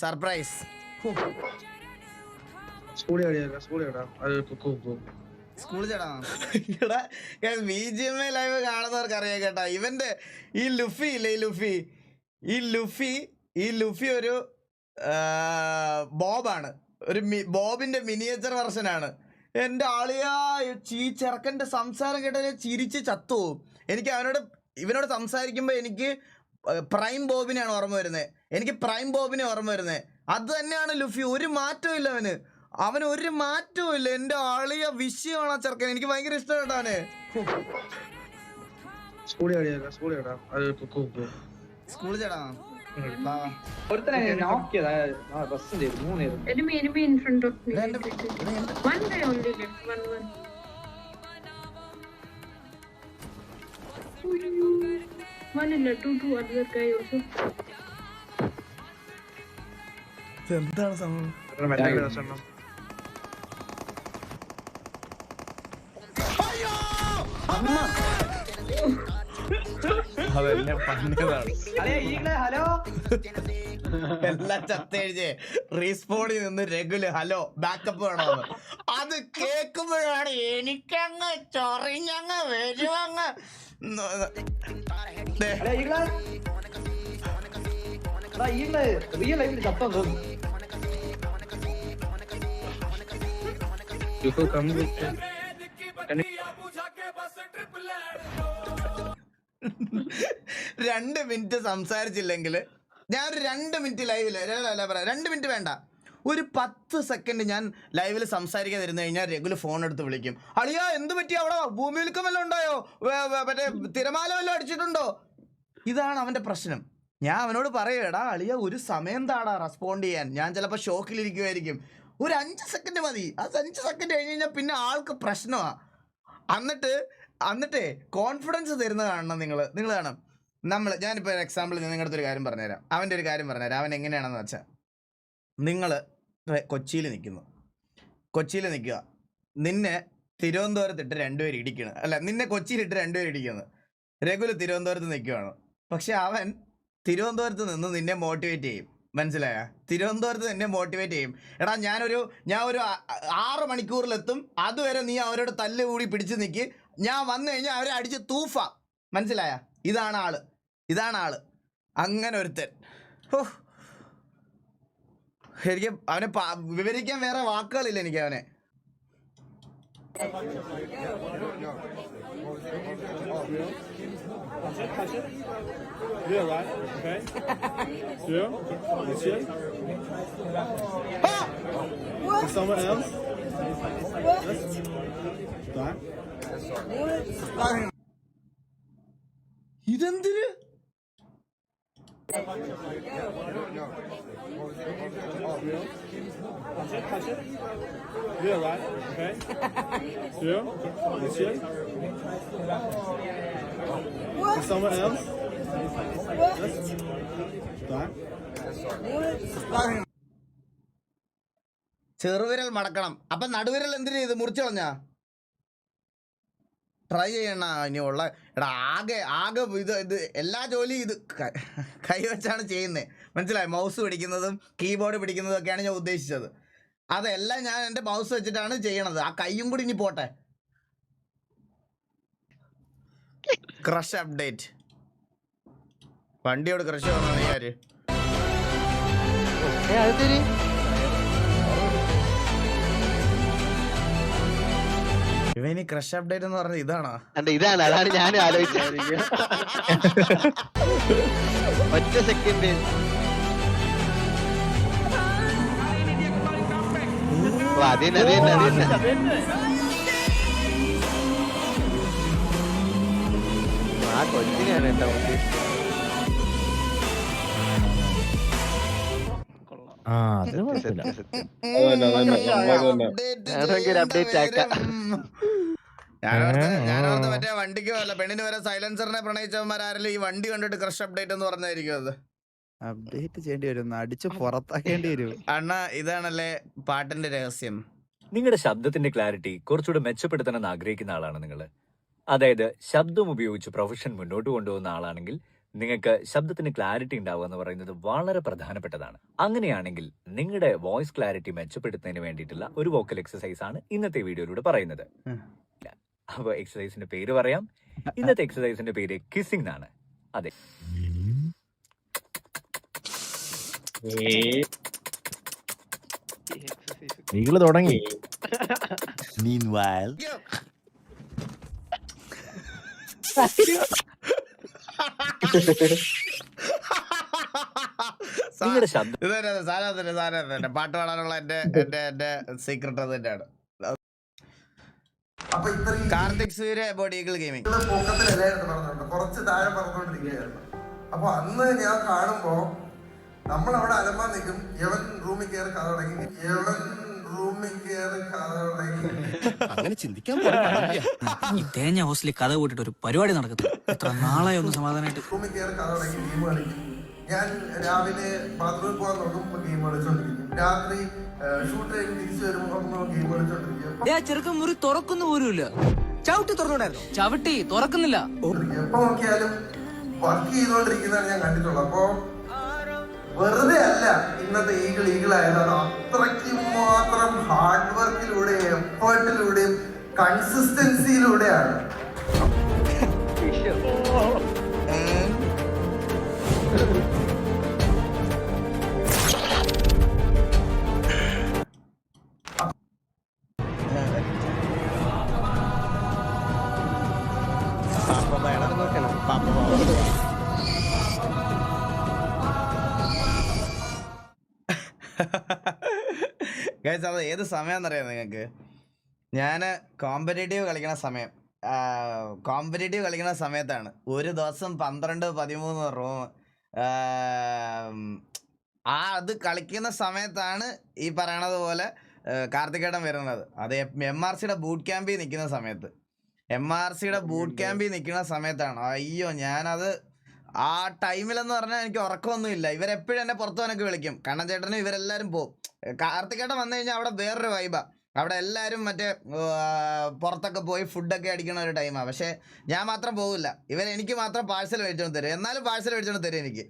Surprise. B G M a live കാണുന്നവർക്ക് അറിയാം കേട്ടോ. ഇവന്റെ ഈ ലുഫി ഇല്ലേ ഈ ലുഫി? ഈ ലുഫി ഈ ലുഫി ഒരു ബോബാണ്. ഒരു ബോബിന്റെ മിനിയേച്ചർ വെർഷൻ ആണ് എന്റെ ആളിയാ ഈ ചെറുക്കന്റെ സംസാരം കേട്ടാൽ ചിരിച്ച് ചത്തു എനിക്ക് അവനോട് ഇവനോട് സംസാരിക്കുമ്പോൾ എനിക്ക് പ്രൈം ബോബിനെയാണ് ഓർമ്മ വരുന്നത് എനിക്ക് പ്രൈം ബോബിനെ ഓർമ്മ വരുന്നത് അത് തന്നെയാണ് ലുഫി. ഒരു മാറ്റവും ഇല്ല അവന്. അവന് ഒരു മാറ്റവും ഇല്ല. എന്റെ ആളിയ വിഷയമാണ് ആ ചെറുക്കൻ. എനിക്ക് ഭയങ്കര ഇഷ്ടമായിട്ടാ അവന്. സ്കൂളിൽ ചേടാ One in a two, two other guy also. എന്താണ് സംഭവം? അതെന്നെ ഹലോ എല്ലാം ചത്തെഴുതിയേ റീസ്പോണിൽ നിന്ന് രഘുൽ ഹലോ ബാക്കപ്പ് വേണമെന്ന് അത് കേക്കുമ്പോഴാണ് എനിക്കങ്ങ് ചൊറിഞ്ഞങ്ങ് വരുവങ്ങ്. ഈകളെ. എടാ, ഈകളെ, real life ൽ ചത്തോ തോന്നുന്നു. കുക്കു കമ്പ്ലീറ്റ് രണ്ട് മിനിറ്റ് സംസാരിച്ചില്ലെങ്കിൽ ഞാൻ ഒരു രണ്ട് മിനിറ്റ് ലൈവിൽ പറയാം രണ്ട് മിനിറ്റ് വേണ്ട. ഒരു പത്ത് സെക്കൻഡ് ഞാൻ ലൈവിൽ സംസാരിക്കാൻ തരുന്നു കഴിഞ്ഞാൽ രഘുൽ ഫോൺ എടുത്ത് വിളിക്കും. അളിയാ എന്ത് പറ്റി? അവിടെ ഭൂമിയിൽക്കം വല്ലതും ഉണ്ടായോ മറ്റേ തിരമാല വല്ലതും അടിച്ചിട്ടുണ്ടോ? ഇതാണ് അവന്റെ പ്രശ്നം. ഞാൻ അവനോട് പറയുവേടാ അളിയ ഒരു സമയം താടാ റെസ്പോണ്ട് ചെയ്യാൻ. ഞാൻ ചിലപ്പോൾ ഷോക്കിലിരിക്കുമായിരിക്കും ഒരു അഞ്ച് സെക്കൻഡ് മതി. അത് അഞ്ച് സെക്കൻഡ് കഴിഞ്ഞ് കഴിഞ്ഞാൽ പിന്നെ ആൾക്ക് പ്രശ്നമാണ് എന്നിട്ട് എന്നിട്ടേ കോൺഫിഡൻസ് തരുന്ന കാണണം നിങ്ങൾ നിങ്ങൾ കാണാം നമ്മൾ ഞാനിപ്പോൾ ഒരു എക്സാമ്പിൾ നിങ്ങളുടെ അടുത്തൊരു കാര്യം പറഞ്ഞുതരാം. അവന്റെ ഒരു കാര്യം പറഞ്ഞുതരാം. അവൻ എങ്ങനെയാണെന്ന് വെച്ചാൽ നിങ്ങൾ കൊച്ചിയിൽ നിൽക്കുന്നു. കൊച്ചിയിൽ നിൽക്കുക. നിന്നെ തിരുവനന്തപുരത്തിട്ട് രണ്ടുപേർ ഇടിക്കണം. അല്ല നിന്നെ കൊച്ചിയിലിട്ട് രണ്ടുപേർ ഇടിക്കുന്നു. രഘുൽ തിരുവനന്തപുരത്ത് നിൽക്കുകയാണ് പക്ഷെ അവൻ തിരുവനന്തപുരത്ത് നിന്ന് നിന്നെ മോട്ടിവേറ്റ് ചെയ്യും. മനസ്സിലായ? തിരുവനന്തപുരത്ത് നിന്നെ മോട്ടിവേറ്റ് ചെയ്യും. എടാ ഞാനൊരു ഞാൻ ഒരു ആറ് മണിക്കൂറിലെത്തും. അതുവരെ നീ അവരോട് തല്ല് കൂടി പിടിച്ച് നിൽക്ക് ഞാൻ വന്നു കഴിഞ്ഞാൽ അവരെ അടിച്ച് തൂഫ. മനസ്സിലായ? ഇതാണ് ആൾ. ഇതാണ് ആൾ. അങ്ങനെ ഒരുത്തൻ. ഹോ. എനിക്ക് അവനെ വിവരിക്കാൻ വേറെ വാക്കുകളില്ല എനിക്ക് അവനെ. Yeah, right. Okay. Two. That's it. And someone else? Yes. That. ഇതെന്തിന് Yeah, right. Okay. Two. That's it. And someone else? What? That. What? ചെറുവിരൽ മടക്കണം അപ്പൊ നടുവിരൽ എന്തിനു ചെയ്ത് മുറിച്ചു കളഞ്ഞാ ട്രൈ ചെയ്യണ ഇനിയുള്ള. എടാ ആകെ ആകെ ഇത് ഇത് എല്ലാ ജോലിയും ഇത് കൈവച്ചാണ് ചെയ്യുന്നത് മനസ്സിലായി? മൗസ് പിടിക്കുന്നതും കീബോർഡ് പിടിക്കുന്നതും ഒക്കെയാണ് ഞാൻ ഉദ്ദേശിച്ചത്. അതെല്ലാം ഞാൻ എന്റെ മൗസ് വെച്ചിട്ടാണ് ചെയ്യണത്. ആ കൈയും കൂടി ഇനി പോട്ടെ. ക്രഷ് അപ്ഡേറ്റ് വണ്ടിയോട് ക്രഷ് വന്നു ആര് ഇവനി ക്രഷ് അപ്ഡേറ്റ് എന്ന് പറഞ്ഞത് ഇതാണോ? അല്ല ഇതാണ്. അതാണ് ഞാൻ ആലോചിച്ചത് ഒറ്റ സെക്കൻഡ് ആ കൊച്ചിനെയാണ് എന്റെ ഉദ്ദേശിച്ചത് ആ അത് കുഴപ്പമില്ല. ചെയ്യേണ്ട ആക്കാം. ഞാനോർത്ത് മറ്റേ വണ്ടിക്ക് വല്ല പെണ്ണിന് വരെ സൈലൻസറിനെ പ്രണയിച്ചവന്മാരും ഈ വണ്ടി കണ്ടിട്ട് ക്രഷ് അപ്ഡേറ്റ് എന്ന് പറഞ്ഞായിരിക്കും അത്. അപ്ഡേറ്റ് ചെയ്യേണ്ടി വരും. അടിച്ചു അടിച്ച് പുറത്താക്കേണ്ടി വരും. അണ്ണ ഇതാണല്ലേ പാട്ടിന്റെ രഹസ്യം. നിങ്ങളുടെ ശബ്ദത്തിന്റെ ക്ലാരിറ്റി കുറച്ചുകൂടെ മെച്ചപ്പെടുത്തണമെന്ന് ആഗ്രഹിക്കുന്ന ആളാണ് നിങ്ങൾ അതായത് ശബ്ദം ഉപയോഗിച്ച് പ്രൊഫഷൻ മുന്നോട്ട് കൊണ്ടുപോകുന്ന ആളാണെങ്കിൽ നിങ്ങൾക്ക് ശബ്ദത്തിന് ക്ലാരിറ്റി ഉണ്ടാവുക എന്ന് പറയുന്നത് വളരെ പ്രധാനപ്പെട്ടതാണ്. അങ്ങനെയാണെങ്കിൽ നിങ്ങളുടെ വോയിസ് ക്ലാരിറ്റി മെച്ചപ്പെടുത്തുന്നതിന് വേണ്ടിയിട്ടുള്ള ഒരു വോക്കൽ എക്സസൈസ് ആണ് ഇന്നത്തെ വീഡിയോയിലൂടെ പറയുന്നത്. ഉം. അപ്പൊ എക്സസൈസിന്റെ പേര് പറയാം. ഇന്നത്തെ എക്സസൈസിന്റെ പേര് കിസിംഗ് എന്നാണ് അതെ. നീകൾ തുടങ്ങി. നിങ്ങളുടെ ശബ്ദം ഇത് തന്നെ സാധനം തന്നെ സാധനം തന്നെ പാട്ട് പാടാനുള്ള എന്റെ എന്റെ എന്റെ സീക്രട്ട് അത് തന്നെയാണ്. അപ്പൊ ഇത്രയും Karthik Surya body eagle gaming. പൊക്കത്തിലല്ലായിരുന്നു നടന്നുണ്ട് കുറച്ച് താഴെ പറഞ്ഞുകൊണ്ടിരിക്കുകയായിരുന്നു. അപ്പൊ അന്ന് ഞാൻ കാണുമ്പോ നമ്മൾ അവിടെ അലമ്പാൻ നിൽക്കും. യവൻ റൂമിൽ കയറി കഥ തുടങ്ങി. യവൻ റൂമിൽ കയറി കഥ തുടങ്ങി. അങ്ങനെ ചിന്തിക്കാൻ ഈ തേഞ്ഞ ഹോസ്റ്റലിൽ കഥ കൂട്ടിട്ട് ഒരു പരിപാടി നടക്കുന്നു എത്ര നാളായി ഒന്ന് സമാധാനമായിട്ട് റൂമിൽ കയറി കഥ തുടങ്ങി. ഗെയിം കളിക്കും. ഞാൻ രാവിലെ ബാത്റൂമിൽ പോകാൻ നോക്കുമ്പോൾ ഗെയിം കളിച്ചോണ്ടിരിക്കും. രാത്രി ഷൂട്ട് കഴിഞ്ഞ് തിരിച്ചു വരുമ്പോൾ ഗെയിം കളിച്ചോണ്ടിരിക്കും. ഞാൻ ചെറുക്കൻ മുറി തുറക്കുന്നു പോലുമില്ല. ചവിട്ടി തുറന്നോണ്ടായിരുന്നു. ചവിട്ടി തുറക്കുന്നില്ല. എപ്പോ നോക്കിയാലും വർക്ക് ചെയ്തോണ്ടിരിക്കുന്നതാണ് ഞാൻ കണ്ടിട്ടുള്ളത്. അപ്പോ വെറുതെ അല്ല ഇന്നത്തെ ഈഗിൾ ഈഗിൾ ആയത് അത് അത്രയ്ക്ക് മാത്രം ഹാർഡ് വർക്കിലൂടെ എഫേർട്ടിലൂടെയും കൺസിസ്റ്റൻസിയിലൂടെയാണ് ഗൈസ് അത് ഏത് സമയമെന്നറിയാം നിങ്ങൾക്ക്? ഞാൻ കോമ്പറ്റേറ്റീവ് കളിക്കണ സമയം. കോമ്പറ്റേറ്റീവ് കളിക്കുന്ന സമയത്താണ്. ഒരു ദിവസം പന്ത്രണ്ട് പതിമൂന്ന് റൂം ആ അത് കളിക്കുന്ന സമയത്താണ് ഈ പറയണത് പോലെ കാർത്തികേട്ടൻ വരുന്നത്. അത് എം ആർ സിയുടെ ബൂട്ട് ക്യാമ്പിൽ നിൽക്കുന്ന സമയത്ത്. എം ആർ സിയുടെ ബൂട്ട് ക്യാമ്പിൽ നിൽക്കുന്ന സമയത്താണ്. അയ്യോ ഞാനത് ആ ടൈമിലെന്ന് പറഞ്ഞാൽ എനിക്ക് ഉറക്കമൊന്നുമില്ല. ഇവരെപ്പോഴും എന്നെ പുറത്തു പോകാനൊക്കെ വിളിക്കും. കണ്ണൻ ചേട്ടനും ഇവരെല്ലാവരും പോകും കാർത്തികേട്ടൻ വന്നു കഴിഞ്ഞാൽ അവിടെ വേറൊരു വൈബാ അവിടെ എല്ലാവരും മറ്റേ പുറത്തൊക്കെ പോയി ഫുഡൊക്കെ അടിക്കണ ഒരു ടൈമാണ് പക്ഷേ ഞാൻ മാത്രം പോകില്ല ഇവർ എനിക്ക് മാത്രം പാഴ്സൽ മേടിച്ചോണ്ട് തരും. എന്നാലും പാഴ്സൽ മേടിച്ചോണ്ട് തരും എനിക്ക്.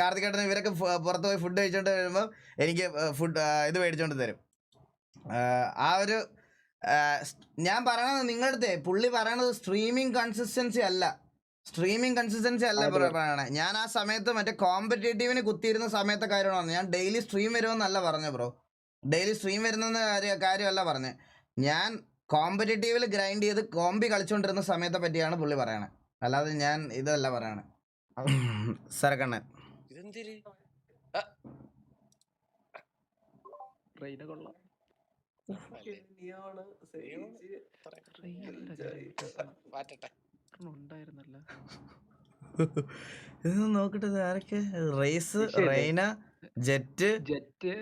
കാർത്തികേട്ടൻ ഇവരൊക്കെ പുറത്ത് പോയി ഫുഡ് കഴിച്ചോണ്ട് വരുമ്പോൾ എനിക്ക് ഫുഡ് ഇത് മേടിച്ചോണ്ട് തരും. ആ ഒരു ഞാൻ പറയണത് നിങ്ങളുടെ പുള്ളി പറയണത് സ്ട്രീമിംഗ് കൺസിസ്റ്റൻസി അല്ല. സ്ട്രീമിംഗ് കൺസിസ്റ്റൻസി അല്ല ബ്രോ പറയണേ ഞാൻ ആ സമയത്ത് മറ്റേ കോമ്പറ്റേറ്റീവിന് കുത്തിയിരുന്ന സമയത്തെ കാര്യമാണ് ഞാൻ ഡെയിലി സ്ട്രീം വരുമെന്നല്ല പറഞ്ഞു ബ്രോ ഡെയിലി സ്ട്രീം വരുന്ന കാര്യ കാര്യമല്ല പറഞ്ഞത്. ഞാൻ കോമ്പറ്റേറ്റീവിൽ ഗ്രൈൻഡ് ചെയ്ത് കോമ്പി കളിച്ചുകൊണ്ടിരുന്ന സമയത്തെ പറ്റിയാണ് പുള്ളി പറയണേ അല്ലാതെ ഞാൻ ഇതല്ല പറയണേ സരക്കണ്ണൻ ഇത് നോക്കട്ടെ ആരൊക്കെ? Raze Reyna Jett Jett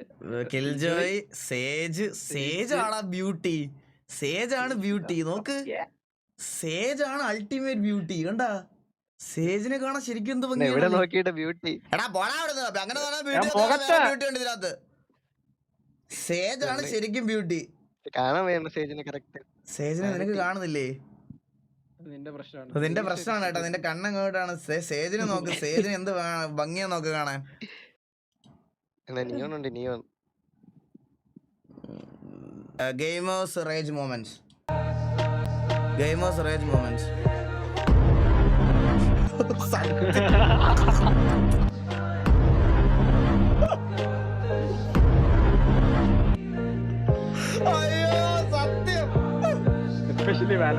Killjoy Sage Sage ആണ് ബ്യൂട്ടി. സേജ് ആണ് ബ്യൂട്ടി നോക്ക്. സേജ് ആണ് അൾട്ടിമേറ്റ് ബ്യൂട്ടി. കണ്ടാ? സേജിനെ കാണാൻ ശരിക്കും എന്ത് നോക്കിയിട്ട് ബ്യൂട്ടി. എടാ പോടാ അവിടെ അങ്ങനെ ബ്യൂട്ടി ഉണ്ട് ഇതിനകത്ത്. സേജ് ആണ് ശരിക്കും ബ്യൂട്ടി. കാണാൻ മെസ്സേജിന് കറക്റ്റ്. സേജിനെ നിനക്ക് കാണുന്നില്ലേ? നിന്റെ പ്രശ്നമാണ്. അത് നിന്റെ പ്രശ്നമാണ് കേട്ടോ. നിന്റെ കണ്ണങ്ങോട്ടാണ് സേജിനെ നോക്ക്. സേജിന് എന്ത് ഭംഗിയാ നോക്ക് കാണാൻ. എന്നാ Neon gamers rage moments gamers rage moments അയ്യോ സത്യം എസ്പെഷ്യലി വേല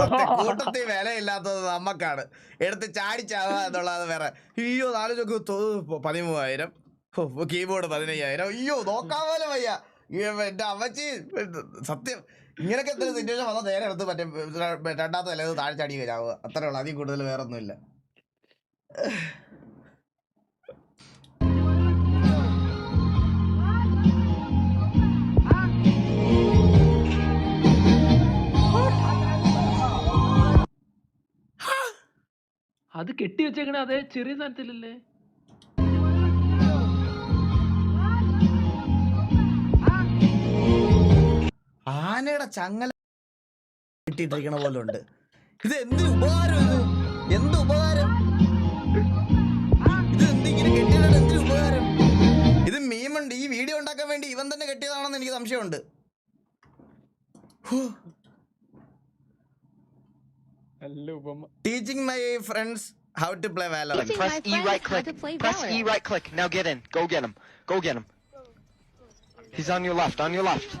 സത്യം കൂട്ടത്തിൽ വിലയില്ലാത്തത് നമ്മക്കാണ്. എടുത്ത് ചാടിച്ചാവുക എന്നുള്ളത് വേറെ. അയ്യോ നാല് ചോക്ക് പതിമൂവായിരം. കീബോർഡ് പതിനയ്യായിരം. അയ്യോ നോക്കാൻ പോലെ വയ്യ. എന്റെ അമ്മച്ചി സത്യം. ഇങ്ങനൊക്കെ എന്തൊരു സിറ്റുവേഷൻ വന്നാൽ നേരെ എടുത്ത് മറ്റേ രണ്ടാമത്തെ വില താഴെ ചാടി വരാവുക അത്രേ ഉള്ളൂ. അതിൽ കൂടുതൽ വേറെ കെട്ടി വെച്ചേക്കണേ അതേ ചെറിയ സാധനത്തിലല്ലേ? ആനയുടെ ചങ്ങല കിട്ടിയിട്ടിരിക്കണ പോലെ ഉണ്ട് ഇത് എന്ത് ഉപകാരം ഇത് എന്ത് ഉപകാരം? ഇത് എന്തിങ്ങനെ കെട്ടിയതാണ്? എന്ത് ഉപകാരം? ഇത് മീമുണ്ട്. ഈ വീഡിയോ ഉണ്ടാക്കാൻ വേണ്ടി ഇവൻ തന്നെ കെട്ടിയതാണെന്ന് എനിക്ക് സംശയമുണ്ട്. Teaching my friends How to play Valorant? Like, press E right click. Press E right click. Now get in. Go get him. Go get him. He's on your left. On your left.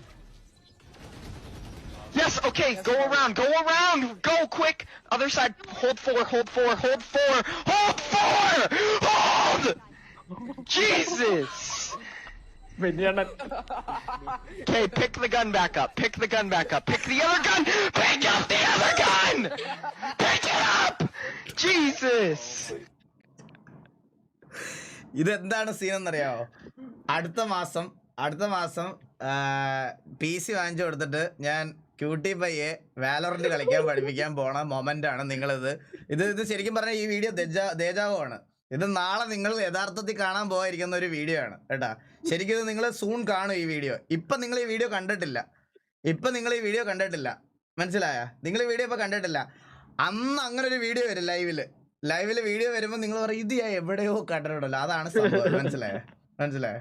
Yes, okay, go around, go around, go quick. Other side, hold four, hold four, hold four, hold four, hold! Jesus! Okay, pick the gun back up, pick the gun back up, pick the other gun, pick up the other gun! Pick it up! Jesus. ഇതെന്താണ് scene എന്നറിയാമോ അടുത്ത മാസം അടുത്ത മാസം P C വാങ്ങിച്ചു കൊടുത്തിട്ട് ഞാൻ cutie പയ്യെ വാലോറന്റ് കളിക്കാൻ പഠിപ്പിക്കാൻ പോണ മൊമെന്റ് ആണ് നിങ്ങളിത്. ഇത് ഇത് ശരിക്കും പറഞ്ഞാൽ ഈ വീഡിയോ ദേജാവുമാണ് ഇത് നാളെ നിങ്ങൾ യഥാർത്ഥത്തിൽ കാണാൻ പോകാതിരിക്കുന്ന ഒരു വീഡിയോ ആണ് കേട്ടാ. ശരിക്കും ഇത് നിങ്ങൾ സൂൺ കാണും ഈ വീഡിയോ. ഇപ്പൊ നിങ്ങൾ ഈ വീഡിയോ കണ്ടിട്ടില്ല. ഇപ്പൊ നിങ്ങൾ ഈ വീഡിയോ കണ്ടിട്ടില്ല. മനസ്സിലായ? നിങ്ങൾ ഈ വീഡിയോ ഇപ്പൊ കണ്ടിട്ടില്ല. അന്ന് അങ്ങനെ ഒരു വീഡിയോ വരും ലൈവിൽ ലൈവിൽ വീഡിയോ വരുമ്പോ നിങ്ങൾ പറയും ഇത് എവിടെയോ കണ്ടിട്ടുണ്ടല്ലോ. അതാണ് സംഭവം. മനസ്സിലായോ? മനസ്സിലായോ?